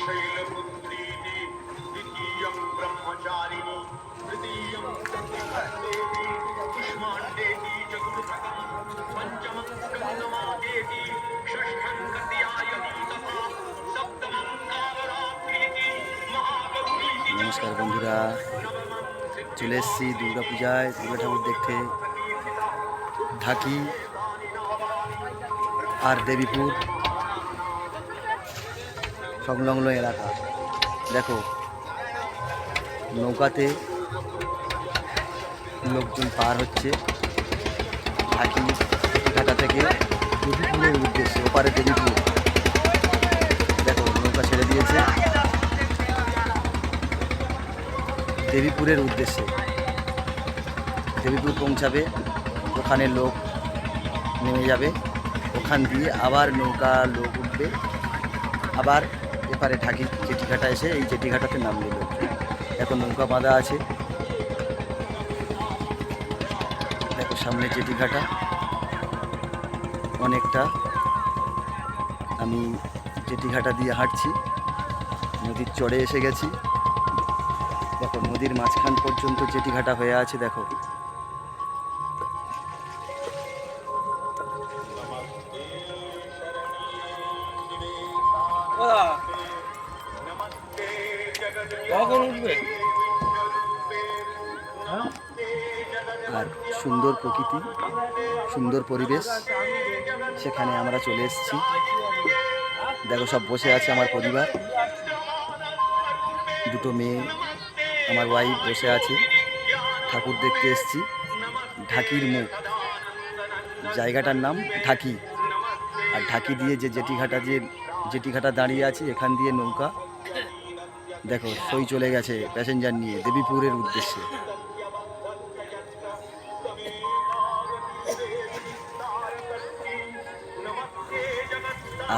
शैलपुत्रीति द्वितीयं ब्रह्मचारिणी तृतीयं देवी कुष्माण्डेति चतुर्थकं पञ्चमं कन्दमादेति षष्ठं कत्यायति तथा सप्तमं कामरात्रीति महागौरीति নমস্কার বন্ধুরা চলে এসেছি দুর্গা পূজায় দুর্গা ঠাকুর দেখতে ঢাকি আর দেবীপুর সংলগ্ন এলাকা। দেখো, নৌকাতে লোকজন পার হচ্ছে। ঢাকি ঘাটা থেকে দেবীপুরের উদ্দেশ্যে, ওপারে দেবীপুর। দেখো, নৌকা ছেড়ে দিয়েছে। দেবীপুরের উদ্দেশ্যে। দেবীপুর পৌঁছাবে, ওখানে লোক নেমে যাবে। ওখান দিয়ে আবার নৌকা লোক উঠবে। আবার এপারে ঢাকি জেটিঘাটা এসে এই জেটিঘাটাতে নাম লোক এখন নৌকা বাঁধা আছে। দেখো, সামনে জেটিঘাটা অনেকটা আমি জেটিঘাটা দিয়ে হাঁটছি। নদীর চড়ে এসে গেছি। দেখো, নদীর মাঝখান পর্যন্ত জেটিঘাটা হয়ে আছে, দেখো। কখন উঠবে? আর সুন্দর প্রকৃতি, সুন্দর পরিবেশ, সেখানে আমরা চলে এসেছি। দেখো, সব বসে আছে আমার পরিবার। দুটো মেয়ে, আমার ওয়াইফ বসে আছে। ঠাকুর দেখতে এসছি। ঢাকির মুখ। জায়গাটার নাম ঢাকি। আর ঢাকি দিয়ে যে জেটিঘাটা যে জেটিঘাটা দাঁড়িয়ে আছে, এখান দিয়ে নৌকা। দেখো, সই চলে গেছে প্যাসেঞ্জার নিয়ে দেবীপুরের উদ্দেশ্যে।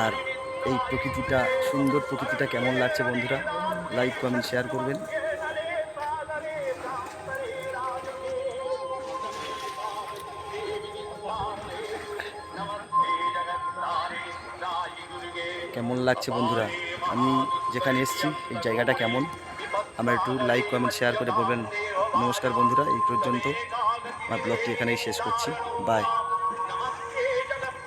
আর এই প্রকৃতিটা, সুন্দর প্রকৃতিটা কেমন লাগছে বন্ধুরা? লাইক কমেন্ট শেয়ার করবেন। কেমন লাগছে বন্ধুরা? আমি যেখানে এসেছি, এই জায়গাটা কেমন? আমার একটু লাইক কমেন্ট শেয়ার করে বলবেন। নমস্কার বন্ধুরা, এই পর্যন্ত। আমার ব্লগটি এখানেই শেষ করছি। বাই